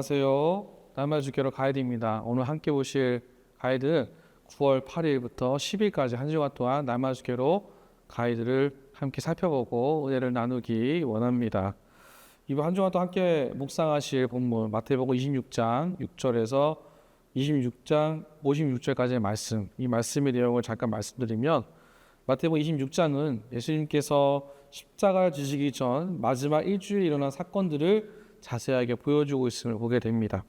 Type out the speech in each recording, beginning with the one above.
안녕하세요. 남아주께로 가이드입니다. 오늘 함께 보실 가이드는 9월 8일부터 10일까지 한 주간 동안 남아주께로 가이드를 함께 살펴보고 은혜를 나누기 원합니다. 이번 한 주간 또 함께 묵상하실 본문 마태복음 26장 6절에서 26장 56절까지의 말씀 이 말씀의 내용을 잠깐 말씀드리면 마태복음 26장은 예수님께서 십자가를 지시기 전 마지막 일주일 일어난 사건들을 자세하게 보여주고 있음을 보게 됩니다.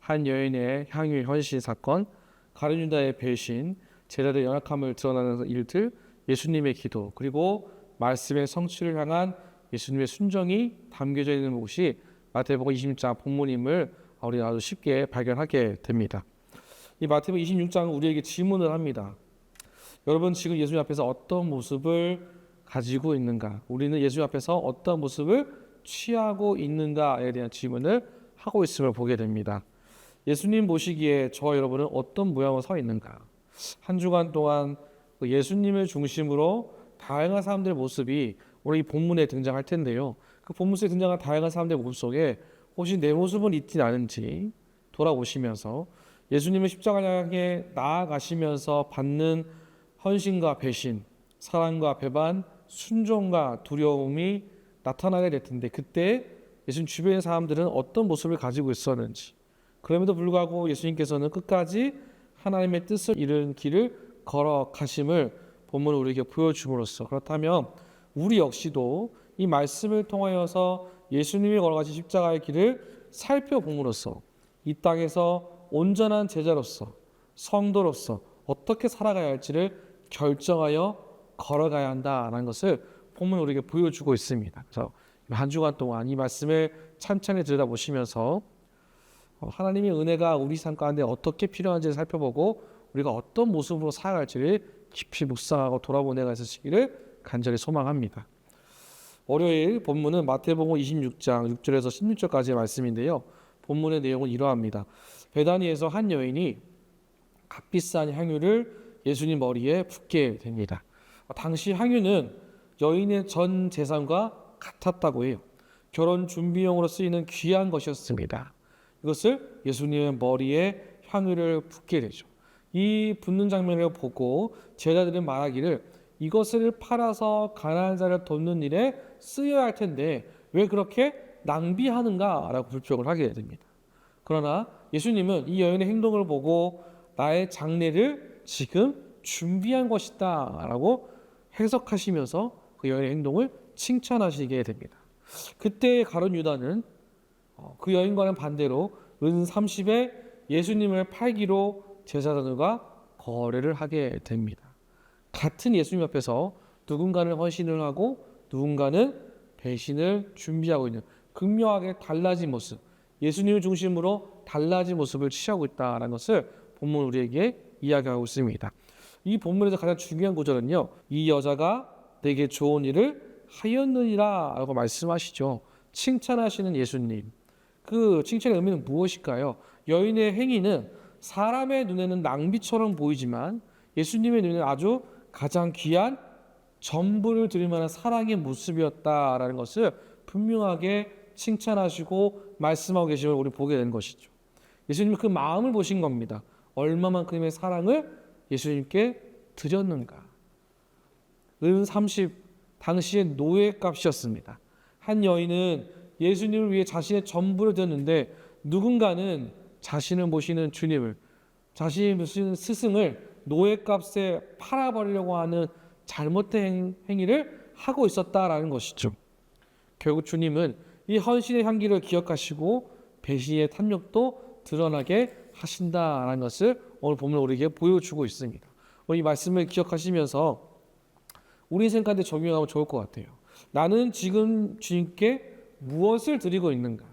한 여인의 향유 헌신 사건, 가룟 유다의 배신, 제자들의 연약함을 드러나는 일들, 예수님의 기도, 그리고 말씀의 성취를 향한 예수님의 순정이 담겨져 있는 곳이 마태복음 26장 본문임을 우리 아주 쉽게 발견하게 됩니다. 이 마태복음 26장은 우리에게 질문을 합니다. 여러분 지금 예수님 앞에서 어떤 모습을 가지고 있는가? 우리는 예수님 앞에서 어떤 모습을 취하고 있는가에 대한 질문을 하고 있음을 보게 됩니다. 예수님 보시기에 저 여러분은 어떤 모양으로 서 있는가? 한 주간 동안 그 예수님을 중심으로 다양한 사람들의 모습이 오늘 이 본문에 등장할 텐데요. 그 본문 속에 등장한 다양한 사람들의 모습 속에 혹시 내 모습은 있지 않은지 돌아보시면서 예수님의 십자가를 향해 나아가시면서 받는 헌신과 배신, 사랑과 배반, 순종과 두려움이 나타나게 될 텐데 그때 예수님 주변의 사람들은 어떤 모습을 가지고 있었는지. 그럼에도 불구하고 예수님께서는 끝까지 하나님의 뜻을 이룬 길을 걸어가심을 본문을 우리에게 보여줌으로써 그렇다면 우리 역시도 이 말씀을 통하여서 예수님이 걸어가신 십자가의 길을 살펴봄으로써 이 땅에서 온전한 제자로서 성도로서 어떻게 살아가야 할지를 결정하여 걸어가야 한다라는 것을 본문 우리에게 보여주고 있습니다. 그래서 한 주간 동안 이 말씀을 찬찬히 들여다보시면서 어, 하나님의 은혜가 우리 삶 가운데 어떻게 필요한지를 살펴보고 우리가 어떤 모습으로 살아갈지를 깊이 묵상하고 돌아보는 애가 있으시기를 간절히 소망합니다. 월요일 본문은 마태복음 26장 6절에서 16절까지의 말씀인데요. 본문의 내용은 이러합니다. 베다니에서 한 여인이 값비싼 향유를 예수님 머리에 붓게 됩니다. 당시 향유는 여인의 전 재산과 같았다고 해요. 결혼 준비용으로 쓰이는 귀한 것이었습니다. 이것을 예수님의 머리에 향유를 붓게 되죠. 이 붓는 장면을 보고 제자들은 말하기를 이것을 팔아서 가난한 자를 돕는 일에 쓰여야 할 텐데 왜 그렇게 낭비하는가라고 불평을 하게 됩니다. 그러나 예수님은 이 여인의 행동을 보고 나의 장례를 지금 준비한 것이다라고 해석하시면서 그 여인의 행동을 칭찬하시게 됩니다. 그때 가룟 유다는 어, 그 여인과는 반대로 은 30에 예수님을 팔기로 제자들과 거래를 하게 됩니다. 같은 예수님 앞에서 누군가는 헌신을 하고 누군가는 배신을 준비하고 있는 극명하게 달라진 모습, 예수님을 중심으로 달라진 모습을 취하고 있다는 것을 본문 우리에게 이야기하고 있습니다. 이 본문에서 가장 중요한 구절은요. 이 여자가 내게 좋은 일을 하였느니라 라고 말씀하시죠. 칭찬하시는 예수님. 그 칭찬의 의미는 무엇일까요? 여인의 행위는 사람의 눈에는 낭비처럼 보이지만 예수님의 눈에는 아주 가장 귀한 전부를 드릴 만한 사랑의 모습이었다라는 것을 분명하게 칭찬하시고 말씀하고 계심을 우리 보게 되는 것이죠. 예수님은 그 마음을 보신 겁니다. 얼마만큼의 사랑을 예수님께 드렸는가? 은 30, 당시의 노예값이었습니다. 한 여인은 예수님을 위해 자신의 전부를 드렸는데 누군가는 자신을 모시는 주님을 자신이 모시는 스승을 노예값에 팔아버리려고 하는 잘못된 행위를 하고 있었다라는 것이죠. 결국 주님은 이 헌신의 향기를 기억하시고 배신의 탐욕도 드러나게 하신다라는 것을 오늘 보면 우리에게 보여주고 있습니다. 이 말씀을 기억하시면서 우리 생각에 적용하면 좋을 것 같아요. 나는 지금 주님께 무엇을 드리고 있는가?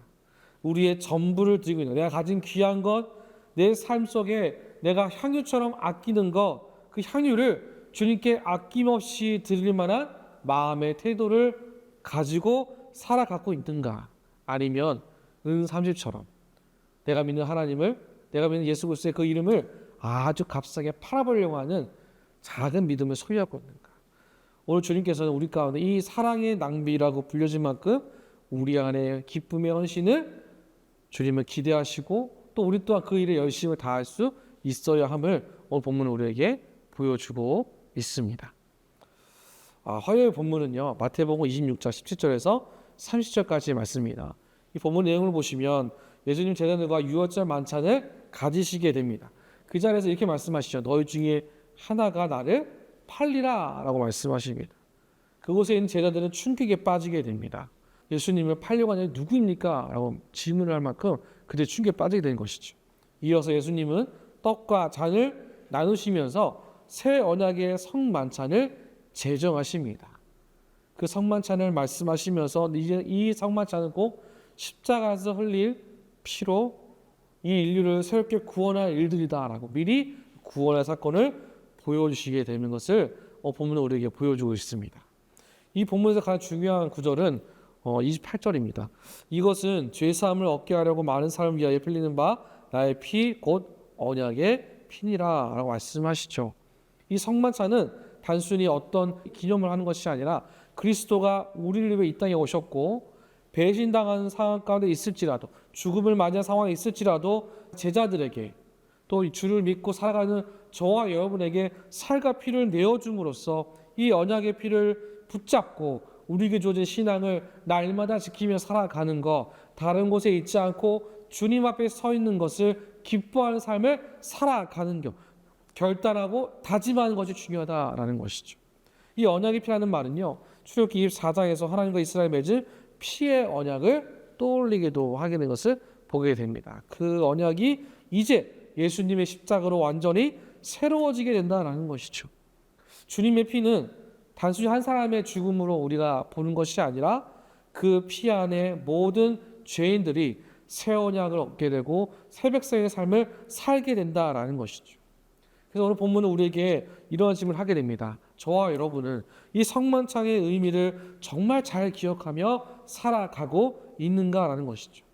우리의 전부를 드리고 있는가? 내가 가진 귀한 것, 내 삶 속에 내가 향유처럼 아끼는 것, 그 향유를 주님께 아낌없이 드릴 만한 마음의 태도를 가지고 살아가고 있는가? 아니면 은 30처럼 내가 믿는 하나님을 내가 믿는 예수 그리스도의 그 이름을 아주 값싸게 팔아보려고 하는 작은 믿음을 소유하고 있는가? 오늘 주님께서는 우리 가운데 이 사랑의 낭비라고 불려진 만큼 우리 안에 기쁨의 헌신을 주님을 기대하시고 또 우리 또한 그 일에 열심을 다할 수 있어야 함을 오늘 본문은 우리에게 보여주고 있습니다. 아, 화요일 본문은요 마태복음 26장 17절에서 30절까지의 말씀입니다. 이 본문 내용을 보시면 예수님 제자들과 유월절 만찬을 가지시게 됩니다. 그 자리에서 이렇게 말씀하시죠. 너희 중에 하나가 나를 팔리라 라고 말씀하십니다. 그곳에 있는 제자들은 충격에 빠지게 됩니다. 예수님을 팔려고 하는 누구입니까? 라고 질문을 할 만큼 그들 충격에 빠지게 된 것이죠. 이어서 예수님은 떡과 잔을 나누시면서 새 언약의 성만찬을 제정하십니다. 그 성만찬을 말씀하시면서 이제 이 성만찬은 꼭 십자가에서 흘릴 피로 이 인류를 새롭게 구원할 일들이다라고 미리 구원의 사건을 보여주시게 되는 것을 어, 본문은 우리에게 보여주고 있습니다. 이 본문에서 가장 중요한 구절은 어, 28절입니다. 이것은 죄 사함을 얻게 하려고 많은 사람을 위하여 흘리는 바 나의 피 곧 언약의 피니라 라고 말씀하시죠. 이 성만찬은 단순히 어떤 기념을 하는 것이 아니라 그리스도가 우리를 위해 이 땅에 오셨고 배신당하는 상황 가운데 있을지라도 죽음을 맞이한 상황에 있을지라도 제자들에게 또 주를 믿고 살아가는 저와 여러분에게 살과 피를 내어줌으로써 이 언약의 피를 붙잡고 우리에게 주어진 신앙을 날마다 지키며 살아가는 것 다른 곳에 있지 않고 주님 앞에 서 있는 것을 기뻐하는 삶을 살아가는 것 결단하고 다짐하는 것이 중요하다라는 것이죠. 이 언약의 피라는 말은요. 출애굽기 24장에서 하나님과 이스라엘 맺은 피의 언약을 떠올리게도 하게 된 것을 보게 됩니다. 그 언약이 이제 예수님의 십자가로 완전히 새로워지게 된다라는 것이죠. 주님의 피는 단순히 한 사람의 죽음으로 우리가 보는 것이 아니라 그 피 안에 모든 죄인들이 새 언약을 얻게 되고 새 백성의 삶을 살게 된다라는 것이죠. 그래서 오늘 본문은 우리에게 이런 질문을 하게 됩니다. 저와 여러분은 이 성만찬의 의미를 정말 잘 기억하며 살아가고 있는가라는 것이죠.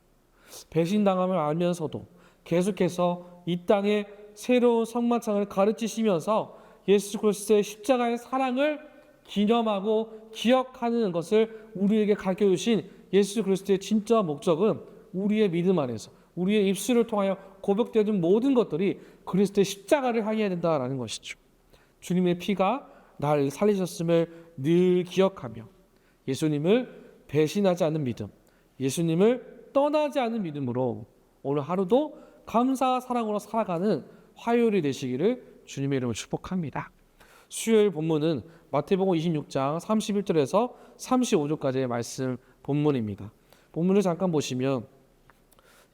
배신당함을 알면서도 계속해서 이 땅에 새로운 성만찬을 가르치시면서 예수 그리스도의 십자가의 사랑을 기념하고 기억하는 것을 우리에게 가르쳐 주신 예수 그리스도의 진짜 목적은 우리의 믿음 안에서 우리의 입술을 통하여 고백되는 모든 것들이 그리스도의 십자가를 향해야 된다라는 것이죠. 주님의 피가 날 살리셨음을 늘 기억하며 예수님을 배신하지 않는 믿음, 예수님을 떠나지 않는 믿음으로 오늘 하루도 감사 사랑으로 살아가는 화요일이 되시기를 주님의 이름으로 축복합니다. 수요일 본문은 마태복음 26장 31절에서 35절까지의 말씀 본문입니다. 본문을 잠깐 보시면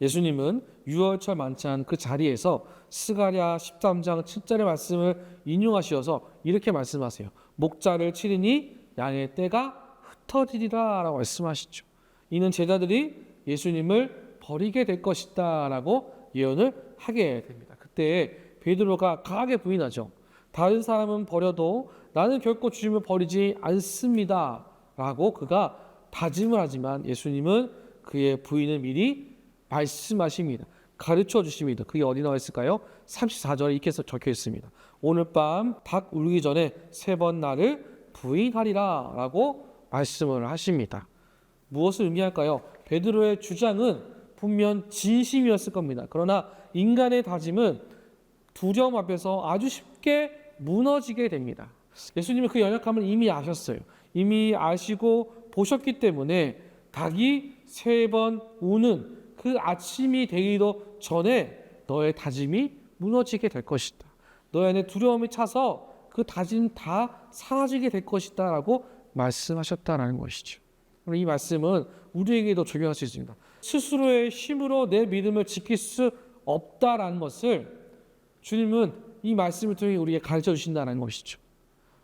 예수님은 유월절 만찬 그 자리에서 스가랴 13장 7절의 말씀을 인용하시어서 이렇게 말씀하세요. 목자를 치리니 양의 때가 흩어지리라라고 말씀하시죠. 이는 제자들이 예수님을 버리게 될 것이다라고 예언을 하게 됩니다. 그때 베드로가 강하게 부인하죠. 다른 사람은 버려도 나는 결코 주님을 버리지 않습니다 라고 그가 다짐을 하지만 예수님은 그의 부인을 미리 말씀하십니다. 가르쳐 주십니다. 그게 어디 나와 있을까요? 34절에 이렇게 적혀 있습니다. 오늘 밤 닭 울기 전에 세 번 나를 부인하리라 라고 말씀을 하십니다. 무엇을 의미할까요? 베드로의 주장은 분명 진심이었을 겁니다. 그러나 인간의 다짐은 두려움 앞에서 아주 쉽게 무너지게 됩니다. 예수님은 그 연약함을 이미 아셨어요. 이미 아시고 보셨기 때문에 닭이 세 번 우는 그 아침이 되기도 전에 너의 다짐이 무너지게 될 것이다. 너의 안에 두려움이 차서 그 다짐 다 사라지게 될 것이다 라고 말씀하셨다라는 것이죠. 이 말씀은 우리에게도 적용할 수 있습니다. 스스로의 힘으로 내 믿음을 지킬 수 없다라는 것을 주님은 이 말씀을 통해 우리에게 가르쳐 주신다는 것이죠.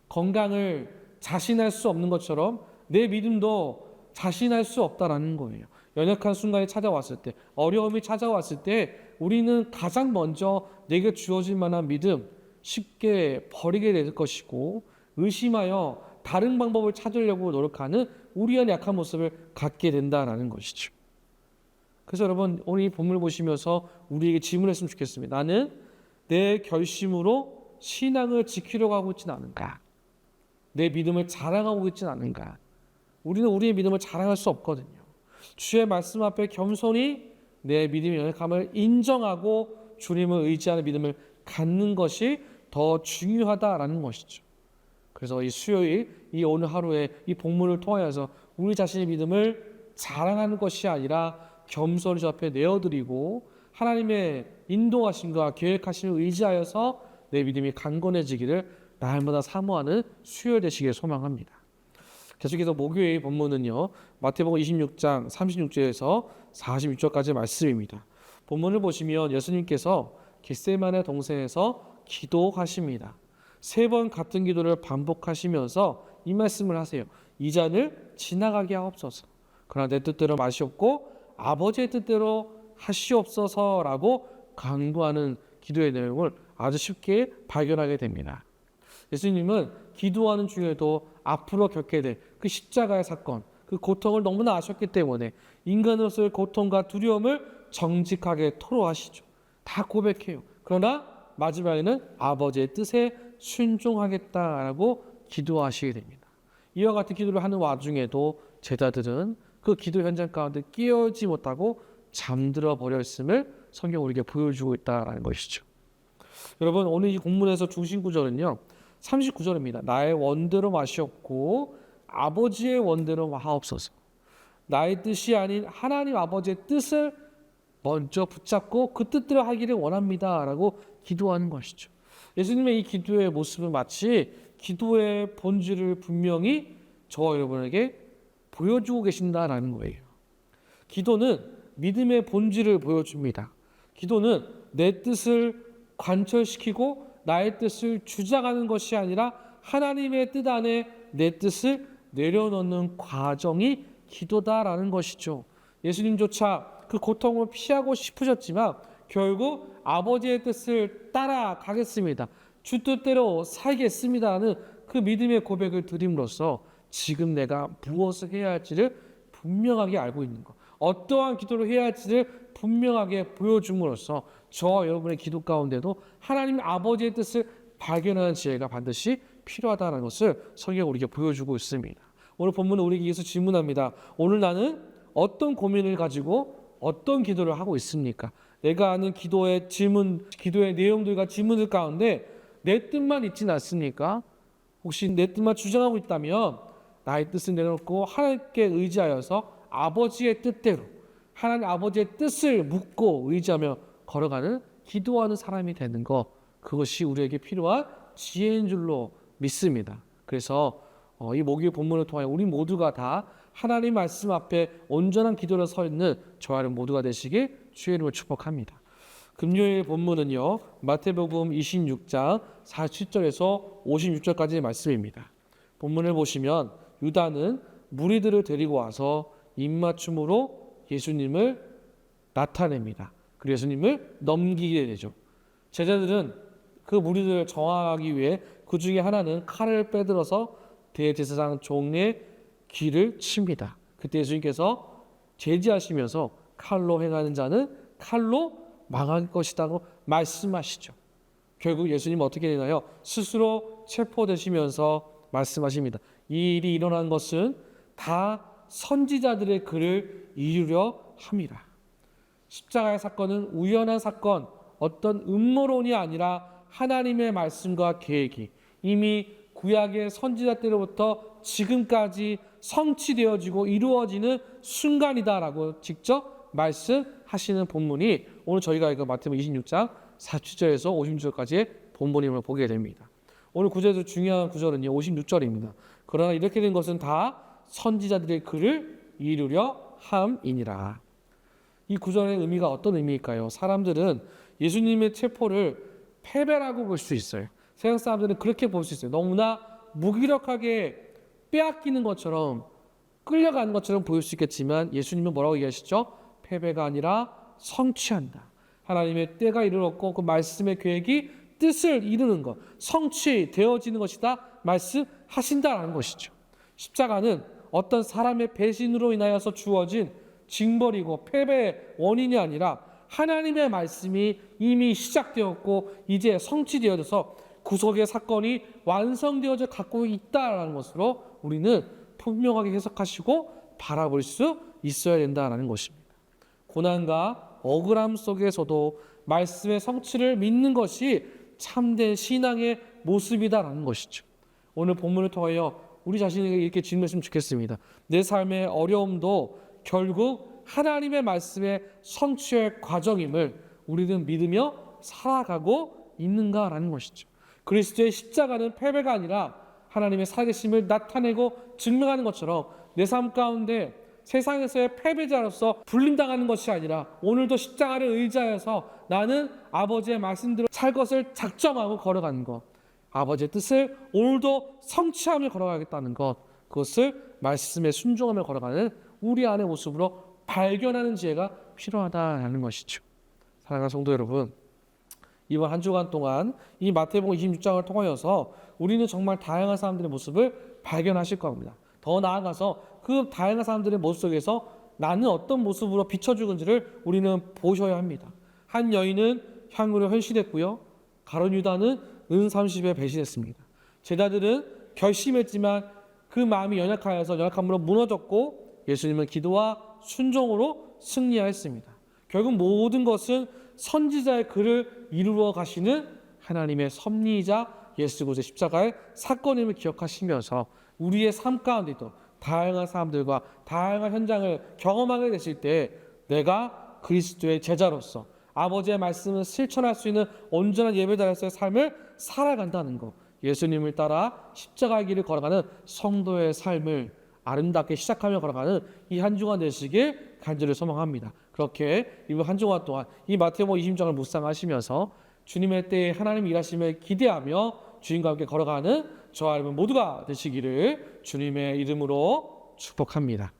건강을 자신할 수 없는 것처럼 내 믿음도 자신할 수 없다라는 거예요. 연약한 순간이 찾아왔을 때, 어려움이 찾아왔을 때 우리는 가장 먼저 내게 주어질 만한 믿음 쉽게 버리게 될 것이고 의심하여 다른 방법을 찾으려고 노력하는 우리의 약한 모습을 갖게 된다라는 것이죠. 그래서 여러분 오늘 이 본문을 보시면서 우리에게 질문했으면 좋겠습니다. 나는 내 결심으로 신앙을 지키려고 하고 있지는 않은가? 내 믿음을 자랑하고 있지는 않은가? 우리는 우리의 믿음을 자랑할 수 없거든요. 주의 말씀 앞에 겸손히 내 믿음의 연약함을 인정하고 주님을 의지하는 믿음을 갖는 것이 더 중요하다라는 것이죠. 그래서 이 수요일, 이 오늘 하루에 이 본문을 통하여서 우리 자신의 믿음을 자랑하는 것이 아니라 겸손히 저 앞에 내어드리고 하나님의 인도하심과 계획하심을 의지하여서 내 믿음이 강건해지기를 날마다 사모하는 수요일 되시길 소망합니다. 계속해서 목요일 본문은요. 마태복음 26장 36절에서 46절까지 말씀입니다. 본문을 보시면 예수님께서 겟세만의 동산에서 기도하십니다. 세 번 같은 기도를 반복하시면서 이 말씀을 하세요. 이 잔을 지나가게 하옵소서. 그러나 내 뜻대로 마시옵고 아버지의 뜻대로 하시옵소서라고 강구하는 기도의 내용을 아주 쉽게 발견하게 됩니다. 예수님은 기도하는 중에도 앞으로 겪게 될 그 십자가의 사건, 그 고통을 너무나 아셨기 때문에 인간으로서의 고통과 두려움을 정직하게 토로하시죠. 다 고백해요. 그러나 마지막에는 아버지의 뜻에 순종하겠다라고 기도하시게 됩니다. 이와 같은 기도를 하는 와중에도 제자들은 그 기도 현장 가운데 끼어지 못하고 잠들어 버렸음을 성경 우리에게 보여주고 있다라는 것이죠. 여러분 오늘 이 공문에서 중심 구절은요. 39절입니다. 나의 원대로 마시옵고 아버지의 원대로 하옵소서. 나의 뜻이 아닌 하나님 아버지의 뜻을 먼저 붙잡고 그 뜻대로 하기를 원합니다라고 기도하는 것이죠. 예수님의 이 기도의 모습은 마치 기도의 본질을 분명히 저와 여러분에게 보여주고 계신다라는 거예요. 기도는 믿음의 본질을 보여줍니다. 기도는 내 뜻을 관철시키고 나의 뜻을 주장하는 것이 아니라 하나님의 뜻 안에 내 뜻을 내려놓는 과정이 기도다라는 것이죠. 예수님조차 그 고통을 피하고 싶으셨지만 결국 아버지의 뜻을 따라가겠습니다. 주 뜻대로 살겠습니다는 그 믿음의 고백을 드림으로써 지금 내가 무엇을 해야 할지를 분명하게 알고 있는 것. 어떠한 기도를 해야 할지를 분명하게 보여줌으로써 저와 여러분의 기도 가운데도 하나님 아버지의 뜻을 발견하는 지혜가 반드시 필요하다는 것을 성경 우리에게 보여주고 있습니다. 오늘 본문은 우리에게 예수 질문합니다. 오늘 나는 어떤 고민을 가지고 어떤 기도를 하고 있습니까? 내가 아는 기도의 질문, 기도의 내용들과 질문들 가운데 내 뜻만 있지는 않습니까? 혹시 내 뜻만 주장하고 있다면 나의 뜻을 내놓고 하나님께 의지하여서 아버지의 뜻대로 하나님 아버지의 뜻을 묻고 의지하며 걸어가는 기도하는 사람이 되는 것 그것이 우리에게 필요한 지혜인 줄로 믿습니다. 그래서 어, 이 목요일 본문을 통하여 우리 모두가 다 하나님 말씀 앞에 온전한 기도로 서 있는 저와 여러분 모두가 되시길 주의 이름으로 축복합니다. 금요일 본문은요 마태복음 26장 47절에서 56절까지의 말씀입니다. 본문을 보시면 유다는 무리들을 데리고 와서 입맞춤으로 예수님을 나타냅니다. 그리고 예수님을 넘기게 되죠. 제자들은 그 무리들을 정하기 위해 그 중에 하나는 칼을 빼들어서 대제사장 종의 귀를 칩니다. 그때 예수님께서 제지하시면서 칼로 행하는 자는 칼로 망할 것이라고 말씀하시죠. 결국 예수님 어떻게 되나요? 스스로 체포되시면서 말씀하십니다. 이 일이 일어난 것은 다 선지자들의 글을 이루려 함이라. 십자가의 사건은 우연한 사건, 어떤 음모론이 아니라 하나님의 말씀과 계획이 이미 구약의 선지자 때로부터 지금까지 성취되어지고 이루어지는 순간이다라고 직접 말씀하시는 본문이 오늘 저희가 이거 마태복음 26장 4절에서 56절까지의 본문임을 보게 됩니다. 오늘 구절에서 중요한 구절은요 56절입니다. 그러나 이렇게 된 것은 다 선지자들의 글을 이루려 함이니라. 이 구절의 의미가 어떤 의미일까요? 사람들은 예수님의 체포를 패배라고 볼 수 있어요. 세상 사람들은 그렇게 볼 수 있어요. 너무나 무기력하게 빼앗기는 것처럼 끌려가는 것처럼 보일 수 있겠지만 예수님은 뭐라고 얘기하시죠? 패배가 아니라 성취한다. 하나님의 때가 이르렀고 그 말씀의 계획이 뜻을 이루는 것, 성취되어지는 것이다 말씀 하신다라는 것이죠. 십자가는 어떤 사람의 배신으로 인하여서 주어진 징벌이고 패배의 원인이 아니라 하나님의 말씀이 이미 시작되었고 이제 성취되어져서 구속의 사건이 완성되어져 갖고 있다라는 것으로 우리는 분명하게 해석하시고 바라볼 수 있어야 된다는 것입니다. 고난과 억울함 속에서도 말씀의 성취를 믿는 것이 참된 신앙의 모습이다라는 것이죠. 오늘 본문을 통하여 우리 자신에게 이렇게 질문했으면 좋겠습니다. 내 삶의 어려움도 결국 하나님의 말씀의 성취의 과정임을 우리는 믿으며 살아가고 있는가라는 것이죠. 그리스도의 십자가는 패배가 아니라 하나님의 살아계심을 나타내고 증명하는 것처럼 내 삶 가운데 세상에서의 패배자로서 불림당하는 것이 아니라 오늘도 십자가를 의지하여서 나는 아버지의 말씀대로 살 것을 작정하고 걸어가는 것. 아버지의 뜻을 오늘도 성취하며 걸어가겠다는 것. 그것을 말씀에 순종하며 걸어가는 우리 안의 모습으로 발견하는 지혜가 필요하다는 것이죠. 사랑하는 성도 여러분, 이번 한 주간 동안 이 마태복음 26장을 통하여서 우리는 정말 다양한 사람들의 모습을 발견하실 겁니다. 더 나아가서 그 다양한 사람들의 모습 속에서 나는 어떤 모습으로 비춰주는지를 우리는 보셔야 합니다. 한 여인은 향유를 헌신했고요. 가론 유다는 은 30에 배신했습니다. 제자들은 결심했지만 그 마음이 연약하여서 연약함으로 무너졌고 예수님은 기도와 순종으로 승리하였습니다. 결국 모든 것은 선지자의 글을 이루어 가시는 하나님의 섭리이자 예수 그리스도의 십자가의 사건임을 기억하시면서 우리의 삶 가운데도 다양한 사람들과 다양한 현장을 경험하게 되실 때 내가 그리스도의 제자로서 아버지의 말씀을 실천할 수 있는 온전한 예배자로서의 삶을 살아간다는 것. 예수님을 따라 십자가의 길을 걸어가는 성도의 삶을 아름답게 시작하며 걸어가는 이 한 주간 되시길 간절히 소망합니다. 그렇게 이번 한 주간 동안 이 마태복음 20장을 묵상하시면서 주님의 때에 하나님 일하심을 기대하며 주님과 함께 걸어가는 저와 여러분 모두가 되시기를 주님의 이름으로 축복합니다.